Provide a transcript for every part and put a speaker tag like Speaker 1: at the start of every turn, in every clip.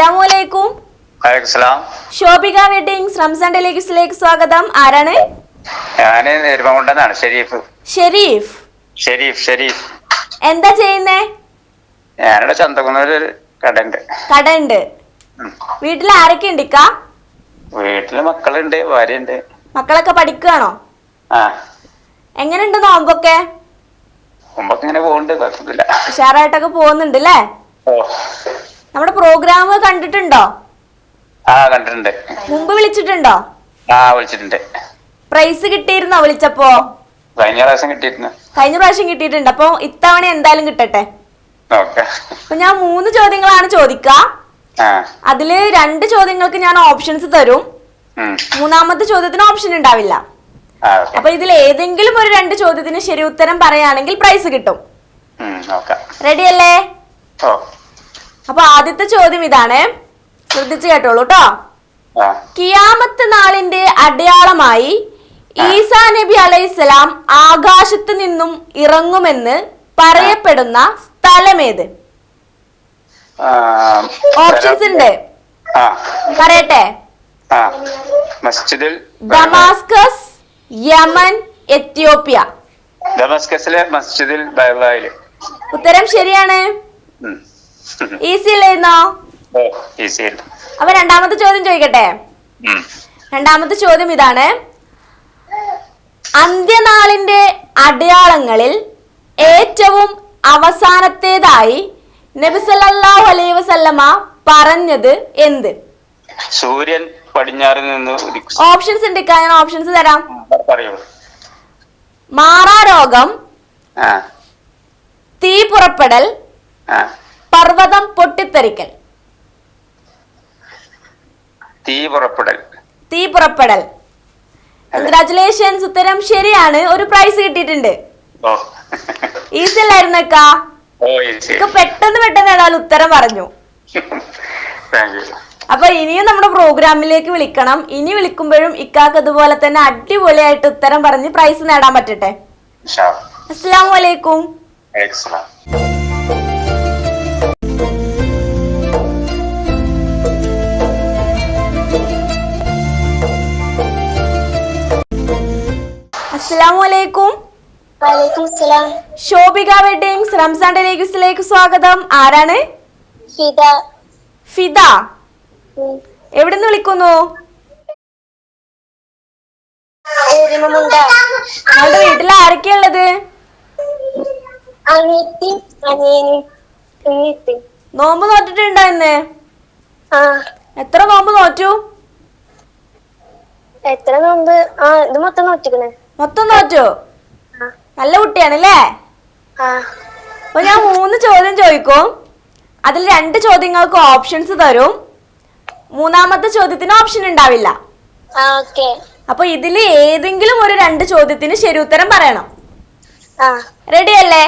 Speaker 1: അസ്സലാമലൈക്കും ശോഭിക വെഡിങ്സ് റംസാൻ ഡെലിഗസിലേക്ക് സ്വാഗതം. ആരാണ്?
Speaker 2: ഞാൻ നെരുമകൊണ്ടെന്നാണ് ഷെരീഫ്.
Speaker 1: ഷെരീഫ്.
Speaker 2: ഷെരീഫ് ഷെരീഫ്.
Speaker 1: എന്താ ചെയ്യുന്നേ?
Speaker 2: ഞാനിവിടെ ചന്തകുന്നൊരു
Speaker 1: കടണ്ട്
Speaker 2: കടണ്ട്
Speaker 1: വീട്ടിൽ ആരൊക്കെ ഉണ്ട് ഇക്ക?
Speaker 2: വീട്ടിൽ മക്കളുണ്ട് ഭാര്യയുണ്ട്.
Speaker 1: മക്കളൊക്കെ പഠിക്കുകയാണോ
Speaker 2: ആ.
Speaker 1: എങ്ങനെയുണ്ട് നോമ്പൊക്കെ?
Speaker 2: നോമ്പൊക്കെ ഇങ്ങനെ പോകുന്നുണ്ട് കുഴപ്പമില്ല
Speaker 1: ഉഷാറായിട്ടൊക്കെ പോകുന്നുണ്ട് അല്ലേ
Speaker 2: ഓ.
Speaker 1: നമ്മുടെ പ്രോഗ്രാം കണ്ടിട്ടുണ്ടോ?
Speaker 2: ആ കണ്ടിട്ടുണ്ട്.
Speaker 1: മുമ്പ് വിളിച്ചിട്ടുണ്ടോ?
Speaker 2: ആ വിളിച്ചിട്ടുണ്ട്.
Speaker 1: പ്രൈസ് കിട്ടിയിരുന്നോ വിളിച്ചപ്പോ?
Speaker 2: കഴിഞ്ഞ പ്രാവശ്യം കിട്ടിയിരുന്നു
Speaker 1: കഴിഞ്ഞ പ്രാവശ്യം കിട്ടിയിട്ടുണ്ട്. അപ്പൊ ഇത്തവണ എന്തായാലും കിട്ടട്ടെ? അപ്പൊ ഞാൻ മൂന്ന് ചോദ്യങ്ങളാണ് ചോദിക്കുക
Speaker 2: ആ.
Speaker 1: അതിൽ രണ്ട് ചോദ്യങ്ങൾക്ക് ഞാൻ ഓപ്ഷൻസ് തരും. മൂന്നാമത്തെ ചോദ്യത്തിന് ഓപ്ഷൻ ഉണ്ടാവില്ല. അപ്പൊ ഇതിൽ ഏതെങ്കിലും ഒരു രണ്ട് ചോദ്യത്തിന് ശരി ഉത്തരം പറയുകയാണെങ്കിൽ പ്രൈസ് കിട്ടും.
Speaker 2: റെഡിയല്ലേ
Speaker 1: അപ്പൊ ആദ്യത്തെ ചോദ്യം ഇതാണ്. ശ്രദ്ധിച്ചു കേട്ടോളൂ കേട്ടോ കിയാമത്ത് നാളിന്റെ അടയാളമായി ഈസാ നബി അലൈഹിസ്സലാം ആകാശത്ത് നിന്നും ഇറങ്ങുമെന്ന് പറയപ്പെടുന്ന സ്ഥലമേത്? ഓപ്ഷൻസ് ഉണ്ട്. പറയട്ടെ.
Speaker 2: മസ്ജിദിൽ
Speaker 1: ഡമാസ്കസ് യമൻ എത്യോപ്യ.
Speaker 2: ഡമാസ്കസിലെ മസ്ജിദിൽ
Speaker 1: ഉത്തരം ശരിയാണ്. ഈസി അല്ലായിരുന്നോ അപ്പൊ രണ്ടാമത്തെ ചോദ്യം ചോദിക്കട്ടെ? രണ്ടാമത്തെ ചോദ്യം ഇതാണ്. അന്ത്യനാളിന്റെ അടയാളങ്ങളിൽ ഏറ്റവും അവസാനത്തേതായി നബിസല്ലാഹു അലൈഹി വസല്ലമ പറഞ്ഞത് എന്ത്?
Speaker 2: സൂര്യൻ പടിഞ്ഞാറിൽ നിന്ന്
Speaker 1: ഓപ്ഷൻസ് ഉണ്ട് ഞാൻ ഓപ്ഷൻസ് തരാം. മാറാ
Speaker 2: ആ.
Speaker 1: തീ പുറപ്പെടൽ പർവതം പൊട്ടിത്തെറിക്കൽ.
Speaker 2: തീ പുറപ്പെടൽ.
Speaker 1: തീ പുറപ്പെടൽ. കൺഗ്രാറ്റുലേഷൻസ് ഉത്തരം ശരിയാണ്. ഒരു പ്രൈസ് കിട്ടിയിട്ടുണ്ട്. ഈസി അല്ലായിരുന്നു അക്ക? പെട്ടെന്ന് പെട്ടെന്ന് ഏതായാലും ഉത്തരം പറഞ്ഞു. അപ്പൊ ഇനിയും നമ്മുടെ പ്രോഗ്രാമിലേക്ക് വിളിക്കണം. ഇനി വിളിക്കുമ്പോഴും ഇക്കാക്ക് അതുപോലെ തന്നെ അടിപൊളിയായിട്ട് ഉത്തരം പറഞ്ഞ് പ്രൈസ് നേടാൻ പറ്റട്ടെ. അസ്സാം വലൈക്കും
Speaker 2: എക്സലാം
Speaker 1: അസ്സാം വലൈക്കും
Speaker 3: വലൈക്കും സലാം
Speaker 1: ശോഭിക വെഡിങ്സ് റംസാൻ ഡെലിഗസിലേക്ക് സ്വാഗതം. ആരാണ്?
Speaker 3: ഫിദ.
Speaker 1: ഫിദ. എവിടുന്ന് വിളിക്കുന്നു? നിങ്ങളുടെ വീട്ടിൽ ആരൊക്കെയാ ഉള്ളത്? നോമ്പ് നോറ്റിട്ടുണ്ടോ ഇന്ന്? എത്ര നോമ്പ് നോറ്റു?
Speaker 3: എത്ര നോമ്പ്? ആ ഇത് മൊത്തം നോറ്റിക്കണ്.
Speaker 1: മൊത്തം
Speaker 3: തോറ്റു
Speaker 1: നല്ല കുട്ടിയാണല്ലേ? അപ്പൊ ഞാൻ മൂന്ന് ചോദ്യം ചോദിക്കും. അതിൽ രണ്ട് ചോദ്യങ്ങൾക്ക് ഓപ്ഷൻസ് തരും. മൂന്നാമത്തെ ചോദ്യത്തിന് ഓപ്ഷൻ ഉണ്ടാവില്ല. അപ്പൊ ഇതിൽ ഏതെങ്കിലും ഒരു രണ്ട് ചോദ്യത്തിന് ശരി ഉത്തരം പറയണം. റെഡി അല്ലേ?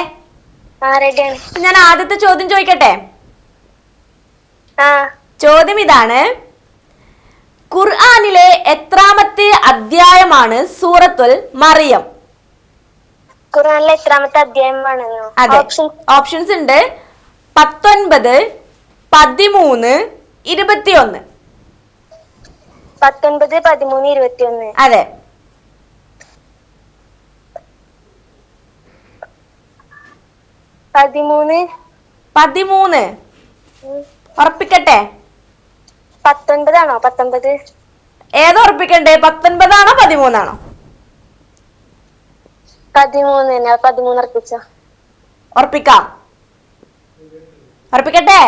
Speaker 1: ഞാൻ ആദ്യത്തെ ചോദ്യം ചോദിക്കട്ടെ? ചോദ്യം ഇതാണ്. ഖുർആനിലെ എത്രാമത്തെ അധ്യായമാണ് സൂറത്തുൽ മറിയം.
Speaker 3: ഖുർആനിലെ എത്രാമത്തെ അധ്യായമാണ്?
Speaker 1: അതെ. ഓപ്ഷൻസ് ഉണ്ട്. പത്തൊൻപത് പതിമൂന്ന് ഇരുപത്തിയൊന്ന്.
Speaker 3: പത്തൊൻപത് പതിമൂന്ന് ഇരുപത്തി ഒന്ന്
Speaker 1: അതെ.
Speaker 3: പതിമൂന്ന്.
Speaker 1: പതിമൂന്ന്. ഉറപ്പിക്കട്ടെ?
Speaker 3: പത്തൊൻപതാണോ? പത്തൊൻപത്?
Speaker 1: ഏത് ഉറപ്പിക്കണ്ടേ? പത്തൊൻപതാണോ പതിമൂന്നാണോ?
Speaker 3: പതിമൂന്ന് തന്നെ പതിമൂന്ന് ഉറപ്പിച്ചോ?
Speaker 1: ഉറപ്പിക്കാം. ഉറപ്പിക്കട്ടെ?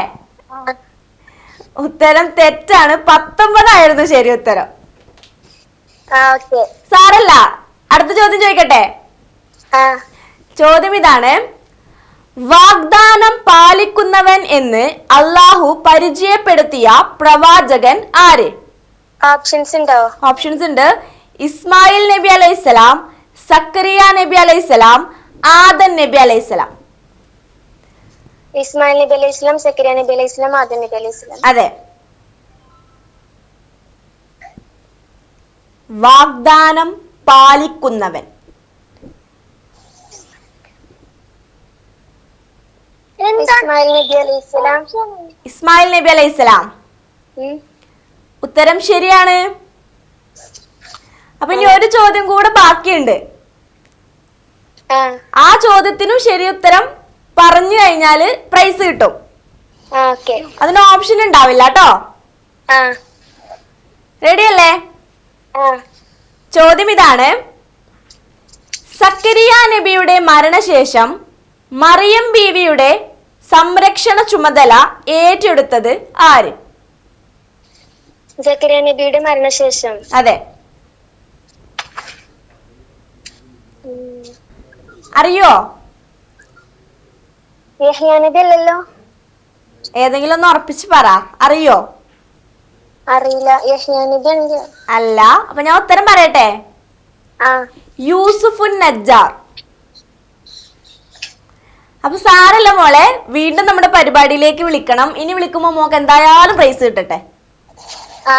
Speaker 1: ഉത്തരം തെറ്റാണ്. പത്തൊമ്പതായിരുന്നു ശരി ഉത്തരം. സാറല്ല അടുത്ത ചോദ്യം ചോദിക്കട്ടെ? ചോദ്യം ഇതാണ് വാഗ്ദാനം പാലിക്കുന്നവൻ എന്ന് അള്ളാഹു പരിചയപ്പെടുത്തിയ പ്രവാചകൻ ആര്?
Speaker 3: ഓപ്ഷൻസ് ഉണ്ടോ?
Speaker 1: ഓപ്ഷൻസ് ഉണ്ട്. ഇസ്മായിൽ നബി അലൈഹിസ്സലാം സക്കറിയ നബി അലൈഹിസ്സലാം ആദൻ നബി അലൈഹിസ്സലാം
Speaker 3: ഇസ്മായിൽ നബി അലൈഹി സ്വലാം സക്കരിയ നബി അലൈഹി സ്വലാം ആദം നബി അലൈഹി സ്വലാം.
Speaker 1: അതെ. വാഗ്ദാനം പാലിക്കുന്നവൻ.
Speaker 3: ഇസ്മായിൽ നബി അലൈഹി ഇസ്ലാം
Speaker 1: ഇസ്മായിൽ നബി. ഉത്തരം ശരിയാണ്. അപ്പൊ ഇനി ഒരു ചോദ്യം കൂടെ ബാക്കിയുണ്ട്.
Speaker 3: ആ.
Speaker 1: ചോദ്യത്തിനും ശരി ഉത്തരം പറഞ്ഞു കഴിഞ്ഞാൽ പ്രൈസ് കിട്ടും. അതിന് ഓപ്ഷൻ ഉണ്ടാവില്ല കേട്ടോ. റെഡി അല്ലേ? ചോദ്യം ഇതാണ്. സക്കരിയ നബിയുടെ മരണശേഷം മറിയം ബീവിയുടെ സംരക്ഷണ ചുമതല ഏറ്റെടുത്തത് ആര്?
Speaker 3: നബിയുടെ മരണശേഷം.
Speaker 1: അതെ. അറിയോ?
Speaker 3: നബി അല്ലല്ലോ?
Speaker 1: ഏതെങ്കിലും ഒന്ന് ഉറപ്പിച്ച് പറ. അറിയോ?
Speaker 3: അറിയില്ല. നബി
Speaker 1: അല്ല. അപ്പൊ ഞാൻ ഉത്തരം പറയട്ടെ? യൂസുഫുൻ നജ്ജാർ. അപ്പൊ സാരല്ല മോളെ വീണ്ടും നമ്മുടെ പരിപാടിയിലേക്ക് വിളിക്കണം. ഇനി വിളിക്കുമ്പോ മോക്ക് എന്തായാലും പ്രൈസ് കിട്ടട്ടെ.
Speaker 3: ആ.